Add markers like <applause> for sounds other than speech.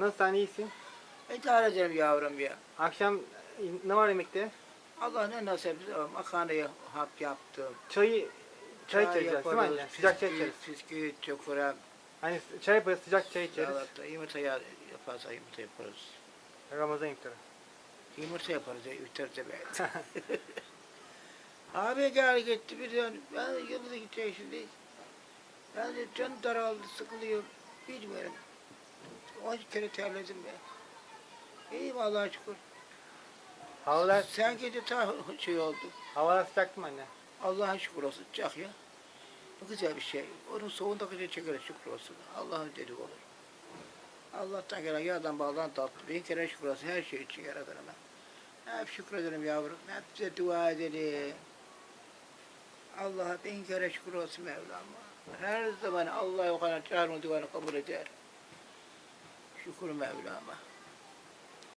Nasıl sen iyisin? İdare ederim yavrum ya. Akşam ne var yemekte? Allah ne nasip o makarnayı hap yaptım. Çayı çay içeceğiz değil mi anne? Sıcak çay içeriz. Bisküvi çok fıram. Hani çay yaparız, sıcak çay içeriz. Salata, yumurta ya- yaparsa yumurta yaparız. Ramazan iftarı. Yumurta yaparız ya iftarda be. <laughs> Abi gel gitti bir de ben yıldız'a gidecek şimdi. Ben de can daraldı, sıkılıyor. Bilmiyorum. On kere terledim be. İyiyim Allah'a şükür. Havalar, Sen gece ta <laughs> şey oldu. havalar sıcak mi anne? Allah'a şükür olsun sıcak ya. Bu güzel bir şey. Onun soğuğunda gece çeker şükür olsun. Allah'ın dediği olur. Allah'tan gelen yardan bağlan tatlı. Bin kere şükür olsun her şey için yaradanıma. Hep şükrederim yavrum. Hep size dua edelim. Allah'a bin kere şükür olsun Mevlam'a. Her zaman Allah o kadar çağırma duanı kabul eder. Şükür Mevlam'a.